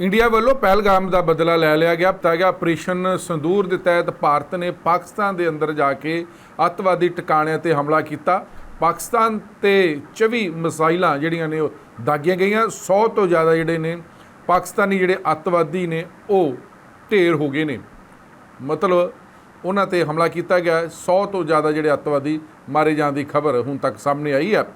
India ਵੱਲੋਂ ਪਹਿਲਗਾਮ ਦਾ ਬਦਲਾ ਲੈ ਲਿਆ ਗਿਆ। ਪਤਾ ਗਿਆ ਆਪਰੇਸ਼ਨ ਸੰਦੂਰ ਦੇ ਤਹਿਤ ਭਾਰਤ ਨੇ ਪਾਕਿਸਤਾਨ ਦੇ ਅੰਦਰ ਜਾ ਕੇ ਅੱਤਵਾਦੀ ਟਿਕਾਣਿਆਂ ਤੇ ਹਮਲਾ ਕੀਤਾ। ਪਾਕਿਸਤਾਨ ਤੇ 24 ਮਿਸਾਈਲਾਂ ਜਿਹੜੀਆਂ ਨੇ ਉਹ ਦਾਗੀਆਂ ਗਈਆਂ। 100 ਤੋਂ ਜ਼ਿਆਦਾ ਜਿਹੜੇ ਨੇ ਪਾਕਿਸਤਾਨੀ ਜਿਹੜੇ ਅੱਤਵਾਦੀ ਨੇ ਉਹ ਢੇਰ ਹੋ ਗਏ ਨੇ। ਮਤਲਬ ਉਹਨਾਂ ਤੇ ਹਮਲਾ ਕੀਤਾ ਗਿਆ। 100 ਤੋਂ ਜ਼ਿਆਦਾ ਜਿਹੜੇ ਅੱਤਵਾਦੀ ਮਾਰੇ ਜਾਣ ਦੀ ਖਬਰ ਹੁਣ ਤੱਕ ਸਾਹਮਣੇ ਆਈ ਹੈ।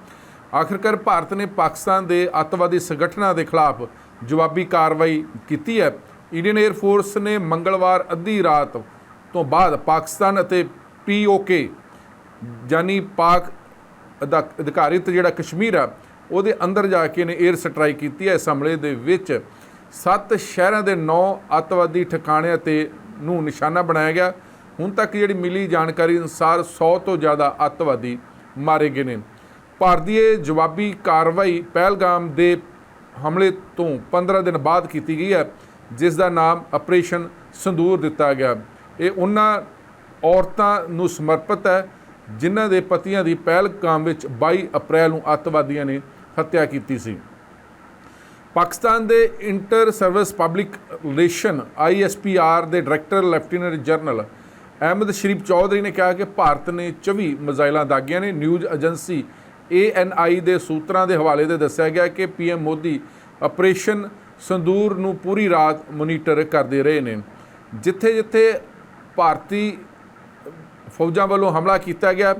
ਆਖਰਕਾਰ ਭਾਰਤ ਨੇ ਪਾਕਿਸਤਾਨ ਦੇ ਅੱਤਵਾਦੀ ਸੰਗਠਨਾਂ ਦੇ ਖਿਲਾਫ ਜਵਾਬੀ ਕਾਰਵਾਈ ਕੀਤੀ ਹੈ। ਇੰਡੀਅਨ 에ਅਰ ਫੋਰਸ ਨੇ ਮੰਗਲਵਾਰ ਅੱਧੀ ਰਾਤ ਤੋਂ ਬਾਅਦ ਪਾਕਿਸਤਾਨ ਅਤੇ ਪੀਓਕੇ ਜਾਨੀ ਪਾਕ ਅਧਾ- ਅਧਿਕਾਰਿਤ ਜਿਹੜਾ ਕਸ਼ਮੀਰ ਆ, ਉਹਦੇ ਅੰਦਰ ਜਾ ਕੇ ਨੇ 에ਅਰ ਸਟ੍ਰਾਈਕ ਕੀਤੀ ਹੈ। ਇਸ ਹਮਲੇ ਦੇ ਵਿੱਚ ਸੱਤ ਸ਼ਹਿਰਾਂ ਦੇ 9 ਅੱਤਵਾਦੀ ਠਿਕਾਣਿਆਂ ਤੇ ਨੂੰ ਨਿਸ਼ਾਨਾ ਬਣਾਇਆ ਗਿਆ। ਹੁਣ ਤੱਕ ਜਿਹੜੀ ਮਿਲੀ ਜਾਣਕਾਰੀ ਅਨੁਸਾਰ 100 ਤੋਂ ਜ਼ਿਆਦਾ ਅੱਤਵਾਦੀ ਮਾਰੇ ਗਏ ਨੇ। ਭਾਰਤੀ ਜਵਾਬੀ ਕਾਰਵਾਈ ਪਹਿਲਗਾਮ ਦੇ ਹਮਲੇ ਤੋਂ 15 ਦਿਨ ਬਾਅਦ ਕੀਤੀ ਗਈ ਹੈ, ਜਿਸ ਦਾ ਨਾਮ ਆਪਰੇਸ਼ਨ ਸੰਦੂਰ ਦਿੱਤਾ ਗਿਆ। ਇਹ ਉਹਨਾਂ ਔਰਤਾਂ ਨੂੰ ਸਮਰਪਿਤ ਹੈ, ਜਿਨ੍ਹਾਂ ਦੇ ਪਤੀਆਂ ਦੀ ਪਹਿਲਗਾਮ ਵਿੱਚ 22 ਅਪ੍ਰੈਲ ਨੂੰ ਅੱਤਵਾਦੀਆਂ ਨੇ ਹੱਤਿਆ ਕੀਤੀ ਸੀ। ਪਾਕਿਸਤਾਨ ਦੇ inter service public relation ISPR ਦੇ director lieutenant general Ahmed Sharif Chaudhry ਨੇ ਕਿਹਾ ਕਿ ਭਾਰਤ ਨੇ 24 ਮਿਜ਼ਾਈਲਾਂ ਦਾਗੀਆਂ ਨੇ। ਨਿਊਜ਼ ਏਜੰਸੀ ਏਐਨਆਈ ਦੇ ਸੂਤਰਾਂ ਦੇ ਹਵਾਲੇ ਤੇ ਦੱਸਿਆ ਗਿਆ ਕਿ ਪੀਐਮ ਮੋਦੀ ਆਪਰੇਸ਼ਨ ਸੰਦੂਰ ਨੂੰ ਪੂਰੀ ਰਾਤ ਮੋਨੀਟਰ ਕਰਦੇ ਰਹੇ ਨੇ। ਜਿੱਥੇ ਜਿੱਥੇ ਭਾਰਤੀ ਫੌਜਾਂ ਵੱਲੋਂ ਹਮਲਾ ਕੀਤਾ ਗਿਆ,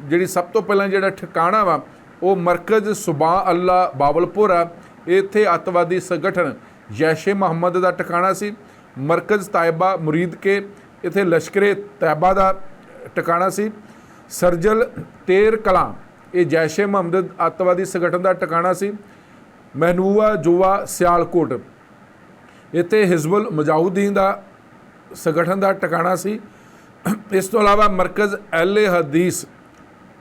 ਜਿਹੜੀ ਸਭ ਤੋਂ ਪਹਿਲਾਂ ਜਿਹੜਾ ਠਿਕਾਣਾ ਵਾ, ਉਹ ਮਰਕਜ਼ ਸੁਬਾ ਅੱਲਾ ਬਾਵਲਪੁਰ ਆ। ਇੱਥੇ ਅੱਤਵਾਦੀ ਸੰਗਠਨ ਜੈਸ਼ੇ ਮੁਹੰਮਦ ਦਾ ਟਿਕਾਣਾ ਸੀ। ਮਰਕਜ਼ ਤਾਇਬਾ ਮੁਰੀਦ ਕੇ, ਇੱਥੇ ਲਸ਼ਕਰੇ ਤੈਬਾ ਦਾ ਟਿਕਾਣਾ ਸੀ। ਸਰਜਲ ਤੇਰ ਕਲਾਂ ਇਹ ਜੈਸ਼ੇ ਮੁਹੰਮਦ ਅੱਤਵਾਦੀ ਸੰਗਠਨ ਦਾ ਟਿਕਾਣਾ ਸੀ। ਮਹਿਨੂਆ ਜੁਵਾ ਸਿਆਲਕੋਟ। ਇੱਥੇ ਹਿਜ਼ਬੁਲ ਮੁਜਾਹਿਦੀਨ ਦਾ ਸੰਗਠਨ ਦਾ ਟਿਕਾਣਾ ਸੀ। ਇਸ ਤੋਂ ਇਲਾਵਾ ਮਰਕਜ਼ ਐਲ ਹਦੀਸ,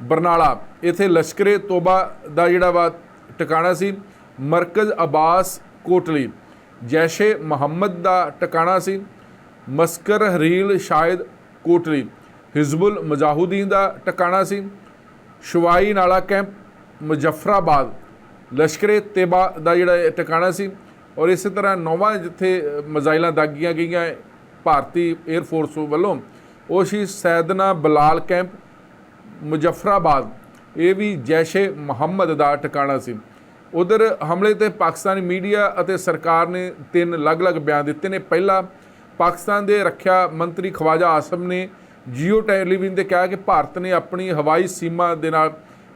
ਬਰਨਾਲਾ। ਇੱਥੇ ਲਸ਼ਕਰੇ ਤੋਬਾ ਦਾ ਜਿਹੜਾ ਵਾ ਟਿਕਾਣਾ ਸੀ। ਮਰਕਜ਼ ਅਬਾਸ ਕੋਟਲੀ। ਜੈਸ਼ੇ ਮੁਹੰਮਦ ਦਾ ਟਿਕਾਣਾ ਸੀ। ਮਸਕਰ ਹਰੀਲ ਸ਼ਾਇਦ ਕੋਟਲੀ। ਹਿਜ਼ਬੁਲ ਮੁਜਾਹਿਦੀਨ ਦਾ ਟਿਕਾਣਾ ਸੀ। ਸ਼ਵਾਈ ਨਾਲਾ ਕੈਂਪ ਮੁਜ਼ਫਰਾਬਾਦ। ਲਸ਼ਕਰੇ ਤੇਬਾ ਦਾ ਜਿਹੜਾ ਟਿਕਾਣਾ ਸੀ ਔਰ ਇਸੇ ਤਰ੍ਹਾਂ ਨੌਵਾਂ ਜਿੱਥੇ ਅ, ਮਜ਼ਾਈਲਾਂ ਦਾਗੀਆਂ ਗਈਆਂ ਭਾਰਤੀ 에ਅਰ ਫੋਰਸ ਵੱਲੋਂ ਉਹ ਸੀ ਸੈਦਨਾ ਬਲਾਲ ਕੈਂਪ ਮੁਜ਼ਫਰਾਬਾਦ। ਇਹ ਵੀ ਜੈਸ਼ੇ ਮੁਹੰਮਦ ਦਾ ਟਿਕਾਣਾ ਸੀ। ਉਧਰ ਹਮਲੇ ਤੇ ਪਾਕਿਸਤਾਨੀ ਮੀਡੀਆ ਅਤੇ ਸਰਕਾਰ ਨੇ ਤਿੰਨ ਅਲੱਗ-ਅਲੱਗ ਬਿਆਨ ਦਿੱਤੇ ਨੇ। ਪਹਿਲਾ ਪਾਕਿਸਤਾਨ ਦੇ ਰੱਖਿਆ ਮੰਤਰੀ ਖਵਾਜਾ ਆਸਮ ਨੇ ਜੀਓ ਟੈਲੀਵਿਜ਼ਨ ਤੇ ਕਿਹਾ ਕਿ ਭਾਰਤ ਨੇ ਆਪਣੀ ਹਵਾਈ ਸੀਮਾ ਦੇ ਨਾਲ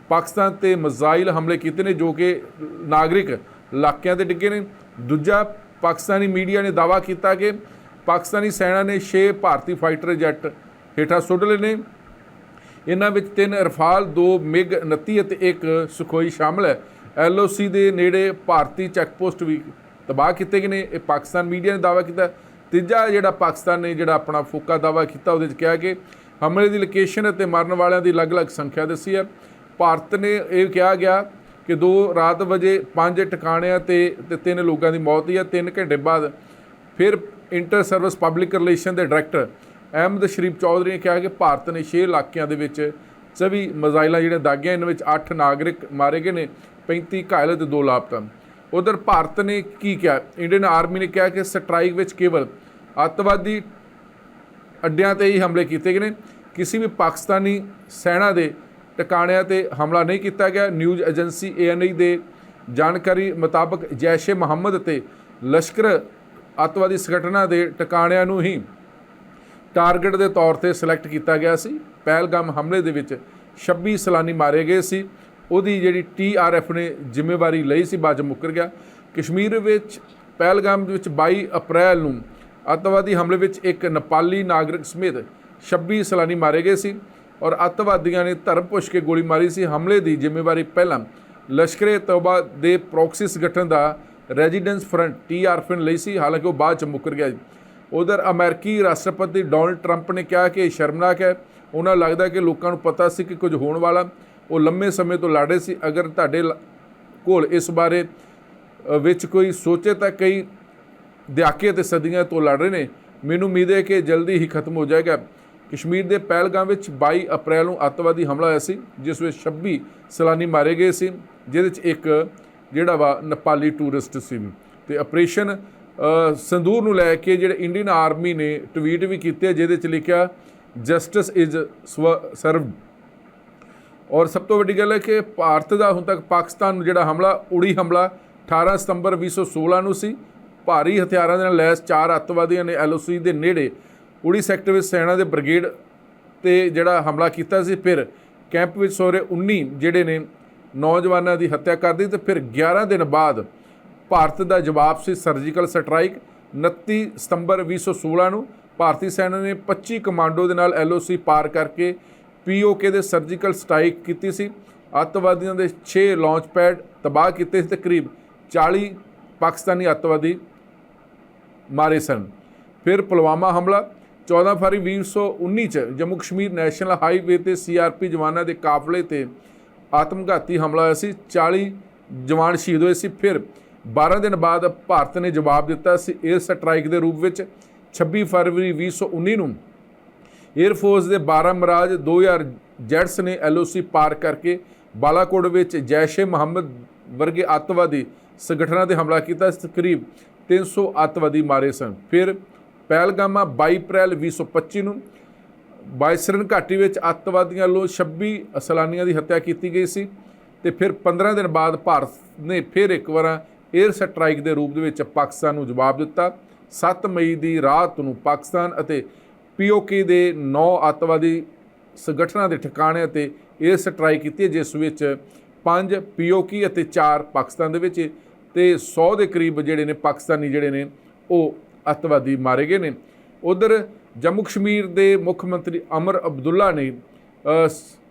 ਪਾਕਿਸਤਾਨ ਤੇ ਮਿਜ਼ਾਈਲ ਹਮਲੇ ਕੀਤੇ ਨੇ ਜੋ ਕਿ ਨਾਗਰਿਕ ਇਲਾਕਿਆਂ ਤੇ ਡਿੱਗੇ ਨੇ। ਦੂਜਾ, ਪਾਕਿਸਤਾਨੀ ਮੀਡੀਆ ਨੇ ਦਾਅਵਾ ਕੀਤਾ ਕਿ ਪਾਕਿਸਤਾਨੀ ਸੈਨਾ ਨੇ 6 ਭਾਰਤੀ ਫਾਈਟਰ ਜੈਟ ਹੇਠਾਂ ਸੁੱਟ ਲਏ ਨੇ। ਇਹਨਾਂ ਵਿੱਚ ਤਿੰਨ ਰਫਾਲ ਦੋ ਮਿਗ 29 ਅਤੇ ਇੱਕ ਸੁਖੋਈ ਸ਼ਾਮਲ ਹੈ। ਐਲਓਸੀ ਦੇ ਨੇੜੇ ਭਾਰਤੀ ਚੈੱਕ ਪੋਸਟ ਵੀ ਤਬਾਹ ਕੀਤੇ ਗਏ ਨੇ। ਇਹ ਪਾਕਿਸਤਾਨ ਮੀਡੀਆ ਨੇ ਦਾਅਵਾ ਕੀਤਾ। ਤੀਜਾ ਜਿਹੜਾ ਪਾਕਿਸਤਾਨ ਨੇ ਜਿਹੜਾ ਆਪਣਾ ਫੋਕਾ ਦਾਅਵਾ ਕੀਤਾ, ਉਹਦੇ ਵਿੱਚ ਕਿਹਾ ਕਿ ਹਮਲੇ ਦੀ ਲੋਕੇਸ਼ਨ ਅਤੇ ਮਰਨ ਵਾਲਿਆਂ ਦੀ ਅਲੱਗ-ਅਲੱਗ ਸੰਖਿਆ ਦੱਸੀ ਹੈ। ਭਾਰਤ ਨੇ ਇਹ ਕਿਹਾ ਗਿਆ ਕਿ ਦੋ ਰਾਤ ਵਜੇ ਪੰਜ ਟਿਕਾਣਿਆਂ ਤੇ ਤੇ ਤਿੰਨ ਲੋਕਾਂ ਦੀ ਮੌਤ ਹੋਈ ਹੈ। ਤਿੰਨ ਘੰਟੇ ਬਾਅਦ ਫਿਰ ਇੰਟਰ ਸਰਵਿਸ ਪਬਲਿਕ ਰਿਲੇਸ਼ਨ ਦੇ ਡਾਇਰੈਕਟਰ ਅਹਿਮਦ ਸ਼ਰੀਫ ਚੌਧਰੀ ਨੇ ਕਿਹਾ ਕਿ ਭਾਰਤ ਨੇ 6 ਇਲਾਕਿਆਂ ਦੇ ਵਿੱਚ 24 ਮਿਜ਼ਾਈਲਾਂ ਜਿਹੜੇ ਦਾਗੀਆਂ, ਇਹਨਾਂ ਵਿੱਚ 8 ਨਾਗਰਿਕ ਮਾਰੇ ਗਏ ਨੇ 35 ਘਾਇਲ ਤੇ 2 ਲਾਪਤਾ। ਉਧਰ ਭਾਰਤ ਨੇ ਕੀ ਕਿਹਾ? ਇੰਡੀਅਨ ਆਰਮੀ ਨੇ ਕਿਹਾ ਕਿ ਸਟ੍ਰਾਈਕ ਵਿੱਚ ਕੇਵਲ ਅੱਤਵਾਦੀ ਅੱਡਿਆਂ ਤੇ ਹੀ ਹਮਲੇ ਕੀਤੇ ਗਏ ਨੇ। ਕਿਸੇ ਵੀ ਪਾਕਿਸਤਾਨੀ ਸੈਨਾ ਦੇ ਟਿਕਾਣਿਆਂ ਤੇ ਹਮਲਾ ਨਹੀਂ ਕੀਤਾ ਗਿਆ। ਨਿਊਜ਼ ਏਜੰਸੀ ਏਐਨਆਈ ਦੇ ਜਾਣਕਾਰੀ ਮੁਤਾਬਕ ਜੈਸ਼ੇ ਮੁਹੰਮਦ ਤੇ ਲਸ਼ਕਰ ਅੱਤਵਾਦੀ ਸੰਗਠਨਾਂ ਦੇ ਟਿਕਾਣਿਆਂ ਨੂੰ ਹੀ ਟਾਰਗੇਟ ਦੇ ਤੌਰ ਤੇ ਸਿਲੈਕਟ ਕੀਤਾ ਗਿਆ ਸੀ। ਪਹਿਲਗਾਮ ਹਮਲੇ ਦੇ ਵਿੱਚ 26 ਸਲਾਨੀ ਮਾਰੇ ਗਏ ਸੀ। ਉਹਦੀ ਜਿਹੜੀ ਟੀਆਰਐਫ ਨੇ ਜ਼ਿੰਮੇਵਾਰੀ ਲਈ ਸੀ, ਬਾਅਦ 'ਚ ਮੁੱਕਰ ਗਿਆ। ਕਸ਼ਮੀਰ ਵਿੱਚ ਪਹਿਲਗਾਮ ਵਿੱਚ 22 ਅਪ੍ਰੈਲ ਨੂੰ ਅੱਤਵਾਦੀ ਹਮਲੇ ਵਿੱਚ ਇੱਕ ਨੇਪਾਲੀ ਨਾਗਰਿਕ ਸਮੇਤ 26 ਸਲਾਨੀ ਮਾਰੇ ਗਏ ਸੀ ਔਰ ਅੱਤਵਾਦੀਆਂ ਨੇ ਧਰਮ ਪੁੱਛ ਕੇ ਗੋਲੀ ਮਾਰੀ ਸੀ। ਹਮਲੇ ਦੀ ਜ਼ਿੰਮੇਵਾਰੀ ਪਹਿਲਾਂ ਲਸ਼ਕਰੇ ਤੌਬਾ ਦੇ ਪ੍ਰੋਕਸੀ ਸੰਗਠਨ ਦਾ ਰੈਜ਼ੀਡੈਂਸ ਫਰੰਟ ਟੀਆਰਐਫ ਨੇ ਲਈ ਸੀ, ਹਾਲਾਂਕਿ ਉਹ ਬਾਅਦ ਚ ਮੁੱਕਰ ਗਿਆ। ਉਧਰ ਅਮਰੀਕੀ ਰਾਸ਼ਟਰਪਤੀ ਡੋਨਲਡ ਟਰੰਪ ਨੇ ਕਿਹਾ ਕਿ ਇਹ ਸ਼ਰਮਨਾਕ ਹੈ। ਉਹਨਾਂ ਲੱਗਦਾ ਕਿ ਲੋਕਾਂ ਨੂੰ ਪਤਾ ਸੀ ਕਿ ਕੁਝ ਹੋਣ ਵਾਲਾ ਉਹ ਲੰਮੇ ਸਮੇਂ ਤੋਂ ਲੜ ਰਹੇ ਸੀ। ਅਗਰ ਤੁਹਾਡੇ ਲ- ਕੋਲ ਇਸ ਬਾਰੇ ਵਿੱਚ ਕੋਈ ਸੋਚੇ ਤਾਂ ਕਈ ਦਿਹਾਕੇ ਤੇ ਸਦੀਆਂ ਤੋਂ ਲੜ ਰਹੇ ਨੇ। ਮੈਨੂੰ ਉਮੀਦ ਹੈ ਕਿ ਜਲਦੀ ਹੀ ਖਤਮ ਹੋ ਜਾਏਗਾ। ਕਸ਼ਮੀਰ ਦੇ ਪਹਿਲਗਾਮ ਵਿੱਚ 22 ਅਪ੍ਰੈਲ ਨੂੰ ਅੱਤਵਾਦੀ ਹਮਲਾ ਹੋਇਆ ਸੀ ਜਿਸ ਵਿੱਚ 26 ਸੈਲਾਨੀ ਮਾਰੇ ਗਏ ਸੀ ਜਿਹਦੇ ਵਿੱਚ ਇੱਕ ਜਿਹੜਾ ਵਾ ਨੇਪਾਲੀ ਟੂਰਿਸਟ ਸੀ। ਤੇ ਆਪਰੇਸ਼ਨ ਅ, ਸੰਦੂਰ ਨੂੰ ਲੈ ਕੇ ਜਿਹੜੇ ਇੰਡੀਅਨ ਆਰਮੀ ਨੇ ਟਵੀਟ ਵੀ ਕੀਤੇ ਜਿਹਦੇ ਚ ਲਿਖਿਆ ਜਸਟਿਸ ਇਜ਼ ਸਰਵਡ ਔਰ ਸਭ ਤੋਂ ਵੱਡੀ ਗੱਲ ਹੈ ਕਿ ਭਾਰਤ ਦਾ ਹੁਣ ਤੱਕ ਪਾਕਿਸਤਾਨ ਨੂੰ ਜਿਹੜਾ ਹਮਲਾ, ਉੜੀ ਹਮਲਾ 18 ਸਤੰਬਰ 2016 ਨੂੰ ਸੀ। ਭਾਰੀ ਹਥਿਆਰਾਂ ਦੇ ਨਾਲ ਲੈਸ ਚਾਰ ਅੱਤਵਾਦੀਆਂ ਨੇ ਐਲਓਸੀ ਦੇ ਨੇੜੇ ਉੜੀ ਸੈਕਟਰ ਵਿੱਚ ਸੈਨਾ ਦੇ ਬ੍ਰਿਗੇਡ ਤੇ ਜਿਹੜਾ ਹਮਲਾ ਕੀਤਾ ਸੀ। ਫਿਰ ਕੈਂਪ ਵਿੱਚ ਸੋਰੇ 19 ਜਿਹੜੇ ਨੇ ਨੌਜਵਾਨਾਂ ਦੀ ਹੱਤਿਆ ਕਰ ਦਿੱਤੀ ਤੇ ਫਿਰ 11 ਦਿਨ ਬਾਅਦ ਭਾਰਤ ਦਾ ਜਵਾਬ ਸੀ ਸਰਜੀਕਲ ਸਟ੍ਰਾਈਕ 29 ਸਤੰਬਰ 2016 ਨੂੰ। ਭਾਰਤੀ ਸੈਨਾ ਨੇ 25 ਕਮਾਂਡੋ ਦੇ ਨਾਲ ਐਲਓਸੀ ਪਾਰ ਕਰਕੇ ਪੀਓਕੇ ਦੇ ਸਰਜੀਕਲ ਸਟ੍ਰਾਈਕ ਕੀਤੀ ਸੀ। ਅੱਤਵਾਦੀਆਂ ਦੇ 6 ਲਾਂਚ ਪੈਡ ਤਬਾਹ ਕੀਤੇ ਸੀ ਤੇ ਕਰੀਬ 40 ਪਾਕਿਸਤਾਨੀ ਅੱਤਵਾਦੀ ਮਾਰੇ ਸਨ। ਫਿਰ ਪੁਲਵਾਮਾ ਹਮਲਾ 14 ਫਰਵਰੀ 2019 ਚ ਜੰਮੂ ਕਸ਼ਮੀਰ ਨੈਸ਼ਨਲ ਹਾਈਵੇ ਤੇ ਸੀਆਰਪੀ ਜਵਾਨਾਂ ਦੇ ਕਾਫਲੇ ਤੇ ਆਤਮਘਾਤੀ ਹਮਲਾ ਹੋਇਆ ਸੀ। 40 ਜਵਾਨ ਸ਼ਹੀਦ ਹੋਏ ਸੀ। ਫਿਰ 12 ਦਿਨ ਬਾਅਦ ਭਾਰਤ ਨੇ ਜਵਾਬ ਦਿੱਤਾ ਸੀ। 에ਅਰ ਸਟ੍ਰਾਈਕ ਦੇ ਰੂਪ ਵਿੱਚ 26 ਫਰਵਰੀ 2019 ਨੂੰ 에ਅਰ ਫੋਰਸ ਦੇ 12 ਮਰਾਜ 2000 ਜੈਟਸ ਨੇ ਐਲਓਸੀ ਪਾਰ ਕਰਕੇ ਬਾਲਾਕੋਟ ਵਿੱਚ ਜੈਸ਼-ਏ ਮੁਹੰਮਦ ਵਰਗੇ ਅੱਤਵਾਦੀ ਸੰਗਠਨਾਂ ਤੇ ਹਮਲਾ ਕੀਤਾ। ਇਸ ਕਰੀਬ 300 ਅੱਤਵਾਦੀ ਮਾਰੇ ਸਨ। ਫਿਰ ਪਹਿਲਗਾਮਾ 22 ਅਪ੍ਰੈਲ 2025 ਨੂੰ ਬਾਇਸਰਨ ਘਾਟੀ ਵਿੱਚ ਅੱਤਵਾਦੀਆਂ ਵੱਲੋਂ 26 ਸੈਲਾਨੀਆਂ ਦੀ ਹੱਤਿਆ ਕੀਤੀ ਗਈ ਸੀ ਤੇ ਫਿਰ 15 ਦਿਨ ਬਾਅਦ ਭਾਰਤ ਨੇ ਫਿਰ ਇੱਕ ਵਾਰ 에ਅਰ ਸਟ੍ਰਾਈਕ ਦੇ ਰੂਪ ਦੇ ਵਿੱਚ ਪਾਕਿਸਤਾਨ ਨੂੰ ਜਵਾਬ ਦਿੱਤਾ। 7 ਮਈ ਦੀ ਰਾਤ ਨੂੰ ਪਾਕਿਸਤਾਨ ਅਤੇ ਪੀਓਕੇ ਦੇ 9 ਅੱਤਵਾਦੀ ਸੰਗਠਨਾਂ ਦੇ ਠਿਕਾਣਿਆਂ ਤੇ 에ਅਰ ਸਟ੍ਰਾਈਕ ਕੀਤੀ ਹੈ, ਜਿਸ ਵਿੱਚ 5 ਪੀਓਕੇ ਅਤੇ 4 ਪਾਕਿਸਤਾਨ ਦੇ ਵਿੱਚ ਤੇ 100 ਦੇ ਕਰੀਬ ਜਿਹੜੇ ਨੇ ਪਾਕਿਸਤਾਨੀ ਜਿਹੜੇ ਨੇ ਉਹ ਅੱਤਵਾਦੀ ਮਾਰੇ ਗਏ ਨੇ। ਉਧਰ ਜੰਮੂ ਕਸ਼ਮੀਰ ਦੇ ਮੁੱਖ ਮੰਤਰੀ ਅਮਰ ਅਬਦੁੱਲਾ ਨੇ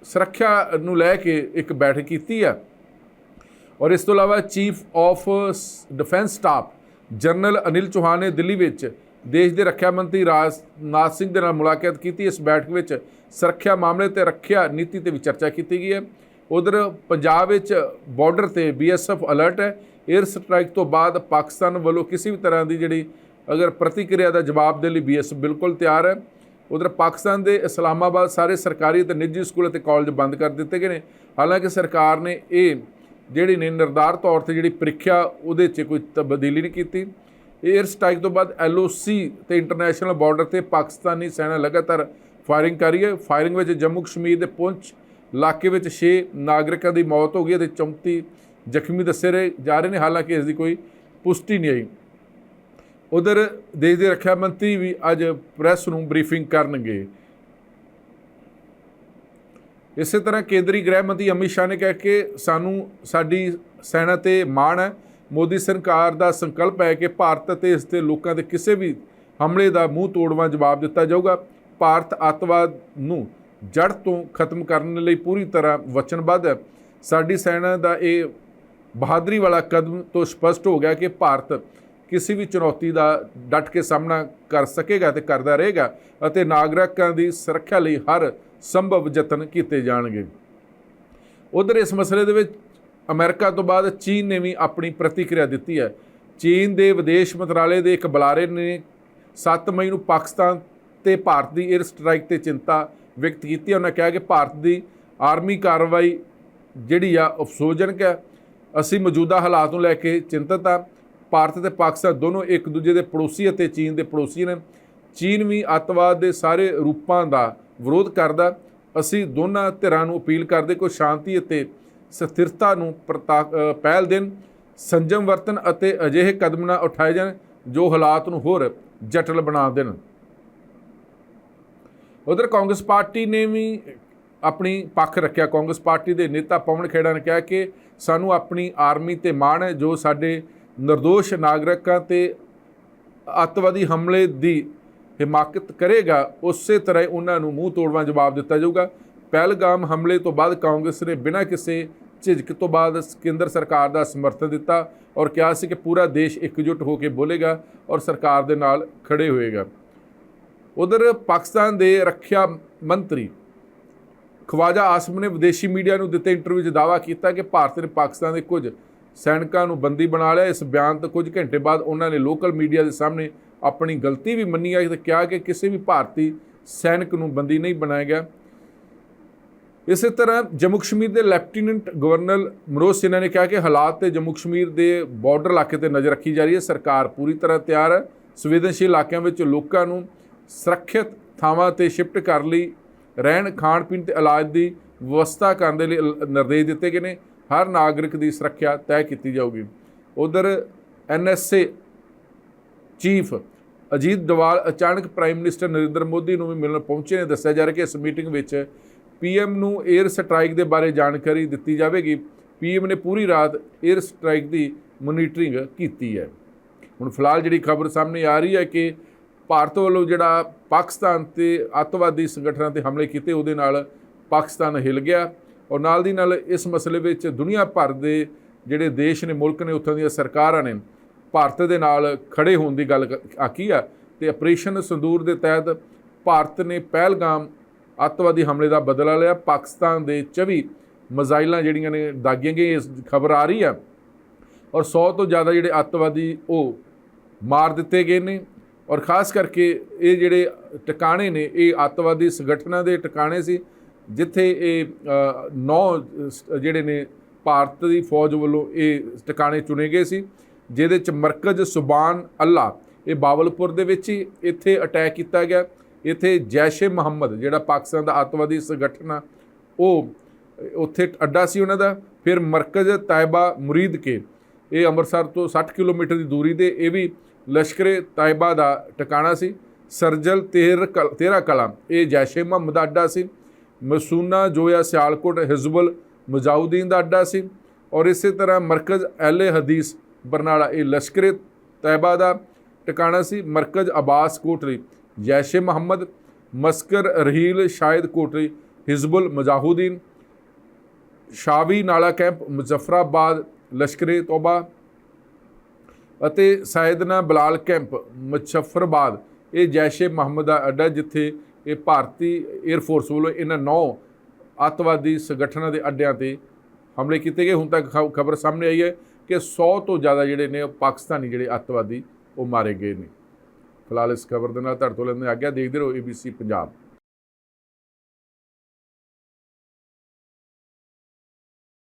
ਸੁਰੱਖਿਆ ਨੂੰ ਲੈ ਕੇ ਇੱਕ ਬੈਠਕ ਕੀਤੀ ਆ। ਔਰ ਇਸ ਤੋਂ ਇਲਾਵਾ chief of defence staff general Anil Chauhan ਨੇ ਦਿੱਲੀ ਵਿੱਚ ਦੇਸ਼ ਦੇ ਰੱਖਿਆ ਮੰਤਰੀ ਰਾਜਨਾਥ ਸਿੰਘ ਦੇ ਨਾਲ ਮੁਲਾਕਾਤ ਕੀਤੀ। ਇਸ ਬੈਠਕ ਵਿੱਚ ਸੁਰੱਖਿਆ ਮਾਮਲੇ ਤੇ ਰੱਖਿਆ ਨੀਤੀ ਤੇ ਵੀ ਚਰਚਾ ਕੀਤੀ ਗਈ ਹੈ। ਉਧਰ ਪੰਜਾਬ ਵਿੱਚ ਬਾਰਡਰ ਤੇ ਬੀਐਸਐਫ ਅਲਰਟ ਹੈ। 에ਅਰ ਸਟ੍ਰਾਈਕ ਤੋਂ ਬਾਅਦ ਪਾਕਿਸਤਾਨ ਵੱਲੋਂ ਕਿਸੇ ਵੀ ਤਰ੍ਹਾਂ ਦੀ ਜਿਹੜੀ ਅਗਰ ਪ੍ਰਤੀਕਿਰਿਆ ਦਾ ਜਵਾਬ ਦੇਣ ਲਈ ਬੀਐਸਐਫ ਬਿਲਕੁਲ ਤਿਆਰ ਹੈ। ਉਧਰ ਪਾਕਿਸਤਾਨ ਦੇ ਇਸਲਾਮਾਬਾਦ ਸਾਰੇ ਸਰਕਾਰੀ ਤੇ ਨਿੱਜੀ ਸਕੂਲ ਅਤੇ ਕਾਲਜ ਬੰਦ ਕਰ ਦਿੱਤੇ ਗਏ ਨੇ। ਹਾਲਾਂਕਿ ਸਰਕਾਰ ਨੇ ਇਹ ਜਿਹੜੀ ਨੇ ਨਿਰਧਾਰ ਤੌਰ ਤੇ ਜਿਹੜੀ ਪ੍ਰੀਖਿਆ, ਉਹਦੇ 'ਚ ਕੋਈ ਤਬਦੀਲੀ ਨਹੀਂ ਕੀਤੀ। 에ਅਰ ਸਟ੍ਰਾਈਕ ਤੋਂ ਬਾਅਦ ਐਲਓਸੀ ਤੇ ਇੰਟਰਨੈਸ਼ਨਲ ਬਾਰਡਰ ਤੇ ਪਾਕਿਸਤਾਨੀ ਸੈਨਾ ਲਗਾਤਾਰ ਫਾਇਰਿੰਗ ਕਰ ਰਹੀ ਹੈ। ਫਾਇਰਿੰਗ ਵਿੱਚ ਜੰਮੂ ਕਸ਼ਮੀਰ ਦੇ ਪੁੰਛ ਇਲਾਕੇ ਵਿੱਚ 6 ਨਾਗਰਿਕਾਂ ਦੀ ਮੌਤ ਹੋ ਗਈ ਹੈ ਤੇ 34 ਜ਼ਖਮੀ ਦੱਸੇ ਰਹੇ ਜਾ ਰਹੇ ਨੇ, ਹਾਲਾਂਕਿ ਇਸ ਦੀ ਕੋਈ ਪੁਸ਼ਟੀ ਨਹੀਂ ਆਈ। ਉਧਰ ਦੇਸ਼ ਦੇ ਰੱਖਿਆ ਮੰਤਰੀ ਵੀ ਅੱਜ ਪ੍ਰੈਸ ਨੂੰ ਬਰੀਫਿੰਗ ਕਰਨਗੇ। ਇਸੇ ਤਰ੍ਹਾਂ ਕੇਂਦਰੀ ਗ੍ਰਹਿ ਮੰਤਰੀ ਅਮਿਤ ਸ਼ਾਹ ਨੇ ਕਿਹਾ ਕਿ ਸਾਨੂੰ ਸਾਡੀ ਸੈਨਾ ਤੇ ਮਾਣ ਹੈ। ਮੋਦੀ ਸਰਕਾਰ ਦਾ ਸੰਕਲਪ ਹੈ ਕਿ ਭਾਰਤ ਅਤੇ ਇਸ ਦੇ ਲੋਕਾਂ ਦੇ ਕਿਸੇ ਵੀ ਹਮਲੇ ਦਾ ਮੂੰਹ ਤੋੜਵਾਂ ਜਵਾਬ ਦਿੱਤਾ ਜਾਊਗਾ। ਭਾਰਤ ਅੱਤਵਾਦ ਨੂੰ ਜੜ ਤੋਂ ਖਤਮ ਕਰਨ ਲਈ ਪੂਰੀ ਤਰ੍ਹਾਂ ਵਚਨਬੱਧ ਹੈ। ਸਾਡੀ ਸੈਨਾ ਦਾ ਇਹ ਬਹਾਦਰੀ ਵਾਲਾ ਕਦਮ ਤੋਂ ਸਪਸ਼ਟ ਹੋ ਗਿਆ ਕਿ ਭਾਰਤ ਕਿਸੇ ਵੀ ਚੁਣੌਤੀ ਦਾ ਡਟ ਕੇ ਸਾਹਮਣਾ ਕਰ ਸਕੇਗਾ ਤੇ ਕਰਦਾ ਰਹੇਗਾ ਅਤੇ ਨਾਗਰਿਕਾਂ ਦੀ ਸੁਰੱਖਿਆ ਲਈ ਹਰ ਸੰਭਵ ਯਤਨ ਕੀਤੇ ਜਾਣਗੇ। ਉਧਰ ਇਸ ਮਸਲੇ ਦੇ ਵਿੱਚ ਅਮਰੀਕਾ ਤੋਂ ਬਾਅਦ ਚੀਨ ਨੇ ਵੀ ਆਪਣੀ ਪ੍ਰਤੀਕਿਰਿਆ ਦਿੱਤੀ ਹੈ। ਚੀਨ ਦੇ ਵਿਦੇਸ਼ ਮੰਤਰਾਲੇ ਦੇ ਇੱਕ ਬੁਲਾਰੇ ਨੇ 7 ਮਈ ਨੂੰ ਪਾਕਿਸਤਾਨ ਤੇ ਭਾਰਤ ਦੀ 에ਅਰ ਸਟ੍ਰਾਈਕ ਤੇ ਚਿੰਤਾ ਵਿਅਕਤ ਕੀਤੀ ਹੈ। ਉਹਨਾਂ ਕਿਹਾ ਕਿ ਭਾਰਤ ਦੀ ਆਰਮੀ ਕਾਰਵਾਈ ਜਿਹੜੀ ਆ ਅਫਸੋਸਜਨਕ ਹੈ। ਅਸੀਂ ਮੌਜੂਦਾ ਹਾਲਾਤ ਨੂੰ ਲੈ ਕੇ ਚਿੰਤਤ ਹਾਂ। ਭਾਰਤ ਤੇ ਪਾਕਿਸਤਾਨ ਦੋਨੋਂ ਇੱਕ ਦੂਜੇ ਦੇ ਪੜੋਸੀ ਅਤੇ ਚੀਨ ਦੇ ਪੜੋਸੀ ਨੇ। ਚੀਨ ਵੀ ਅੱਤਵਾਦ ਦੇ ਸਾਰੇ ਰੂਪਾਂ ਦਾ ਵਿਰੋਧ ਕਰਦਾ। ਅਸੀਂ ਦੋਨਾਂ ਧਿਰਾਂ ਨੂੰ ਅਪੀਲ ਕਰਦੇ ਕੋਈ ਸ਼ਾਂਤੀ ਅਤੇ ਸਥਿਰਤਾ ਨੂੰ ਪ੍ਰਤਾ- ਪਹਿਲ ਦੇਣ, ਸੰਜਮ ਵਰਤਨ ਅਤੇ ਅਜਿਹੇ ਕਦਮ ਨਾ ਉਠਾਏ ਜਾਣ, ਜੋ ਹਾਲਾਤ ਨੂੰ ਹੋਰ ਜਟਲ ਬਣਾ ਦੇਣ। ਉਧਰ ਕਾਂਗਰਸ ਪਾਰਟੀ ਨੇ ਵੀ ਆਪਣੀ ਪੱਖ ਰੱਖਿਆ। ਕਾਂਗਰਸ ਪਾਰਟੀ ਦੇ ਨੇਤਾ ਪਵਨ ਖੇੜਾ ਨੇ ਕਿਹਾ ਕਿ ਸਾਨੂੰ ਆਪਣੀ ਆਰਮੀ ਤੇ ਮਾਣ ਹੈ, ਜੋ ਸਾਡੇ નિર્ਦੋਸ਼ ਨਾਗਰਿਕਾਂ ਤੇ ਅੱਤਵਾਦੀ ਹਮਲੇ ਦੀ ਹਿਮਾਕਤ ਕਰੇਗਾ, ਉਸੇ ਤਰ੍ਹਾਂ ਹੀ ਉਹਨਾਂ ਨੂੰ ਮੂੰਹ ਤੋੜਵਾਂ ਜਵਾਬ ਦਿੱਤਾ ਜਾਊਗਾ। ਪਹਿਲਗਾਮ ਹਮਲੇ ਤੋਂ ਬਾਅਦ ਕਾਂਗਰਸ ਨੇ ਬਿਨਾਂ ਕਿਸੇ ਝਿਜਕ ਤੋਂ ਬਾਅਦ ਕੇਂਦਰ ਸਰਕਾਰ ਦਾ ਸਮਰਥਨ ਦਿੱਤਾ ਔਰ ਕਿਹਾ ਸੀ ਕਿ ਪੂਰਾ ਦੇਸ਼ ਇਕਜੁੱਟ ਹੋ ਕੇ ਬੋਲੇਗਾ ਔਰ ਸਰਕਾਰ ਦੇ ਨਾਲ ਖੜੇ ਹੋਏਗਾ। ਉਧਰ ਪਾਕਿਸਤਾਨ ਦੇ ਰੱਖਿਆ ਮੰਤਰੀ ਖਵਾਜਾ ਆਸਮ ਨੇ ਵਿਦੇਸ਼ੀ ਮੀਡੀਆ ਨੂੰ ਦਿੱਤੇ ਇੰਟਰਵਿਊ 'ਚ ਦਾਅਵਾ ਕੀਤਾ ਕਿ ਭਾਰਤ ਨੇ ਪਾਕਿਸਤਾਨ ਦੇ ਕੁਝ ਸੈਨਿਕਾਂ ਨੂੰ ਬੰਦੀ ਬਣਾ ਲਿਆ। ਇਸ ਬਿਆਨ ਤੋਂ ਕੁਝ ਘੰਟੇ ਬਾਅਦ ਉਹਨਾਂ ਨੇ ਲੋਕਲ ਮੀਡੀਆ ਦੇ ਸਾਹਮਣੇ ਆਪਣੀ ਗਲਤੀ ਵੀ ਮੰਨੀ ਹੈ ਤੇ ਕਿਹਾ ਕਿ ਕਿਸੇ ਵੀ ਭਾਰਤੀ ਸੈਨਿਕ ਨੂੰ ਬੰਦੀ ਨਹੀਂ ਬਣਾਇਆ ਗਿਆ। ਇਸੇ ਤਰ੍ਹਾਂ ਜੰਮੂ ਕਸ਼ਮੀਰ ਦੇ ਲੈਫਟੀਨੈਂਟ ਗਵਰਨਰ ਮਨੋਜ ਸਿਨਹਾ ਨੇ ਕਿਹਾ ਕਿ ਹਾਲਾਤ ਤੇ ਜੰਮੂ ਕਸ਼ਮੀਰ ਦੇ ਬਾਰਡਰ ਇਲਾਕੇ ਤੇ ਨਜ਼ਰ ਰੱਖੀ ਜਾ ਰਹੀ ਹੈ। ਸਰਕਾਰ ਪੂਰੀ ਤਰ੍ਹਾਂ ਤਿਆਰ ਹੈ। ਸੰਵੇਦਨਸ਼ੀਲ ਇਲਾਕਿਆਂ ਵਿੱਚ ਲੋਕਾਂ ਨੂੰ ਸੁਰੱਖਿਅਤ ਥਾਵਾਂ ਤੇ ਸ਼ਿਫਟ ਕਰ ਲਈ ਰਹਿਣ, ਖਾਣ, ਪੀਣ ਤੇ ਇਲਾਜ ਦੀ ਵਿਵਸਥਾ ਕਰਨ ਦੇ ਲਈ ਨਿਰਦੇਸ਼ ਦਿੱਤੇ ਗਏ ਨੇ। ਹਰ ਨਾਗਰਿਕ ਦੀ ਸੁਰੱਖਿਆ ਤੈਅ ਕੀਤੀ ਜਾਊਗੀ। ਉਧਰ ਐਨਐਸਏ ਚੀਫ ਅਜੀਤ ਦਵਾਲ ਅਚਾਨਕ ਪ੍ਰਾਈਮ ਮਿਨਿਸਟਰ ਨਰਿੰਦਰ ਮੋਦੀ ਨੂੰ ਵੀ ਮਿਲਣ ਪਹੁੰਚੇ ਨੇ। ਦੱਸਿਆ ਜਾ ਰਿਹਾ ਕਿ ਇਸ ਮੀਟਿੰਗ ਵਿੱਚ ਪੀਐਮ ਨੂੰ 에ਅਰ ਸਟ੍ਰਾਈਕ ਦੇ ਬਾਰੇ ਜਾਣਕਾਰੀ ਦਿੱਤੀ ਜਾਵੇਗੀ। ਪੀਐਮ ਨੇ ਪੂਰੀ ਰਾਤ 에ਅਰ ਸਟ੍ਰਾਈਕ ਦੀ ਮੋਨੀਟਰਿੰਗ ਕੀਤੀ ਹੈ। ਹੁਣ ਫਿਲਹਾਲ ਜਿਹੜੀ ਖਬਰ ਸਾਹਮਣੇ ਆ ਰਹੀ ਹੈ ਕਿ ਭਾਰਤ ਵੱਲੋਂ ਜਿਹੜਾ ਪਾਕਿਸਤਾਨ ਤੇ ਅੱਤਵਾਦੀ ਸੰਗਠਨਾਂ ਤੇ ਹਮਲੇ ਕੀਤੇ, ਉਹਦੇ ਨਾਲ ਪਾਕਿਸਤਾਨ ਹਿਲ ਗਿਆ ਔਰ ਨਾਲ ਦੀ ਨਾਲ ਇਸ ਮਸਲੇ ਵਿੱਚ ਦੁਨੀਆ ਭਰ ਦੇ ਜਿਹੜੇ ਦੇਸ਼ ਨੇ, ਮੁਲਕ ਨੇ, ਉੱਥੋਂ ਦੀਆਂ ਸਰਕਾਰਾਂ ਨੇ ਭਾਰਤ ਦੇ ਨਾਲ ਖੜੇ ਹੋਣ ਦੀ ਗੱਲ ਕ- ਆਖੀ ਆ ਤੇ ਆਪਰੇਸ਼ਨ ਸੰਦੂਰ ਦੇ ਤਹਿਤ ਭਾਰਤ ਨੇ ਪਹਿਲਗਾਮ ਅੱਤਵਾਦੀ ਹਮਲੇ ਦਾ ਬਦਲਾ ਲਿਆ। ਪਾਕਿਸਤਾਨ ਦੇ 24 ਮਿਜ਼ਾਈਲਾਂ ਜਿਹੜੀਆਂ ਨੇ ਦਾਗੀਆਂ ਗਈਆਂ, ਇਸ ਖਬਰ ਆ ਰਹੀ ਆ। ਔਰ 100 ਤੋਂ ਜ਼ਿਆਦਾ ਜਿਹੜੇ ਅੱਤਵਾਦੀ ਉਹ ਮਾਰ ਦਿੱਤੇ ਗਏ ਨੇ। ਔਰ ਖਾਸ ਕਰਕੇ ਇਹ ਜਿਹੜੇ ਟਿਕਾਣੇ ਨੇ, ਇਹ ਅੱਤਵਾਦੀ ਸੰਗਠਨਾਂ ਦੇ ਟਿਕਾਣੇ ਸੀ, ਜਿੱਥੇ ਇਹ ਨੌ ਜਿਹੜੇ ਨੇ ਭਾਰਤ ਦੀ ਫੌਜ ਵੱਲੋਂ ਇਹ ਟਿਕਾਣੇ ਚੁਣੇ ਗਏ ਸੀ, ਜਿਹਦੇ ਚ ਮਰਕਜ਼ ਸੁਬਾਨ ਅੱਲਾ, ਇਹ ਬਾਵਲਪੁਰ ਦੇ ਵਿੱਚ ਹੀ ਇੱਥੇ ਅਟੈਕ ਕੀਤਾ ਗਿਆ। ਇੱਥੇ ਜੈਸ਼ ਏ ਮੁਹੰਮਦ, ਜਿਹੜਾ ਪਾਕਿਸਤਾਨ ਦਾ ਅੱਤਵਾਦੀ ਸੰਗਠਨ ਆ, ਉਹ ਉੱਥੇ ਅੱਡਾ ਸੀ ਉਹਨਾਂ ਦਾ, ਫਿਰ ਮਰਕਜ਼ ਤਾਇਬਾ ਮੁਰੀਦ ਕੇ। ਇਹ ਅੰਮ੍ਰਿਤਸਰ ਤੋਂ 60 ਕਿਲੋਮੀਟਰ ਦੀ ਦੂਰੀ ਤੇ ਇਹ ਵੀ ਲਸ਼ਕਰੇ ਤਾਇਬਾ ਦਾ ਟਿਕਾਣਾ ਸੀ। ਸਰਜਲ ਤੇਰ ਕਲ- ਤੇਰਾ ਕਲਾ, ਇਹ ਜੈਸ਼ੇ ਮੁਹੰਮਦ ਦਾ ਅੱਡਾ ਸੀ। ਮਸੂਨਾ ਜੋਇਆ ਸਿਆਲਕੋਟ ਹਿਜ਼ਬੁਲ ਮੁਜਾਹਿਦੀਨ ਦਾ ਅੱਡਾ ਸੀ। ਔਰ ਇਸੇ ਤਰ੍ਹਾਂ ਮਰਕਜ਼ ਅਹਿਲੇ ਹਦੀਸ ਬਰਨਾਲਾ, ਇਹ ਲਸ਼ਕਰੇ ਤੈਬਾ ਦਾ ਟਿਕਾਣਾ ਸੀ। ਮਰਕਜ਼ ਅਬਾਸ ਕੋਟਲੀ ਜੈਸ਼ੇ ਮੁਹੰਮਦ, ਮਸਕਰ ਰਹੀਲ ਸ਼ਾਇਦ ਕੋਟਰੀ, ਹਿਜ਼ਬੁਲ ਮੁਜਾਹਿਦੀਨ, ਸ਼ਾਵੀ ਨਾਲਾ ਕੈਂਪ, ਮੁਜ਼ਫਰਾਬਾਦ ਲਸ਼ਕਰੇ ਤੋਬਾ ਅਤੇ ਸਾਇਦਨਾ ਬਲਾਲ ਕੈਂਪ, ਮੁਜ਼ੱਫਰਬਾਦ। ਇਹ ਜੈਸ਼ੇ ਮੁਹੰਮਦ ਦਾ ਅੱਡਾ ਜਿੱਥੇ ਇਹ ਭਾਰਤੀ 에ਅਰ ਫੋਰਸ ਵੱਲੋਂ ਇਹਨਾਂ ਨੌ ਅੱਤਵਾਦੀ ਸੰਗਠਨਾਂ ਦੇ ਅੱਡਿਆਂ ਤੇ ਹਮਲੇ ਕੀਤੇ ਗਏ। ਹੁਣ ਤੱਕ ਖਬਰ ਸਾਹਮਣੇ ਆਈ ਹੈ ਕਿ 100 ਤੋਂ ਜ਼ਿਆਦਾ ਜਿਹੜੇ ਨੇ ਉਹ ਪਾਕਿਸਤਾਨੀ ਜਿਹੜੇ ਅੱਤਵਾਦੀ ਉਹ ਮਾਰੇ ਗਏ ਨੇ। ਫਿਲਹਾਲ ਇਸ ਖਬਰ ਦੇ ਨਾਲ ਤੁਹਾਡੇ ਤੋਂ ਲੈਂਦੇ ਆ ਗਿਆ ਦੇਖਦੇ ਰਹੋ ABC ਪੰਜਾਬ।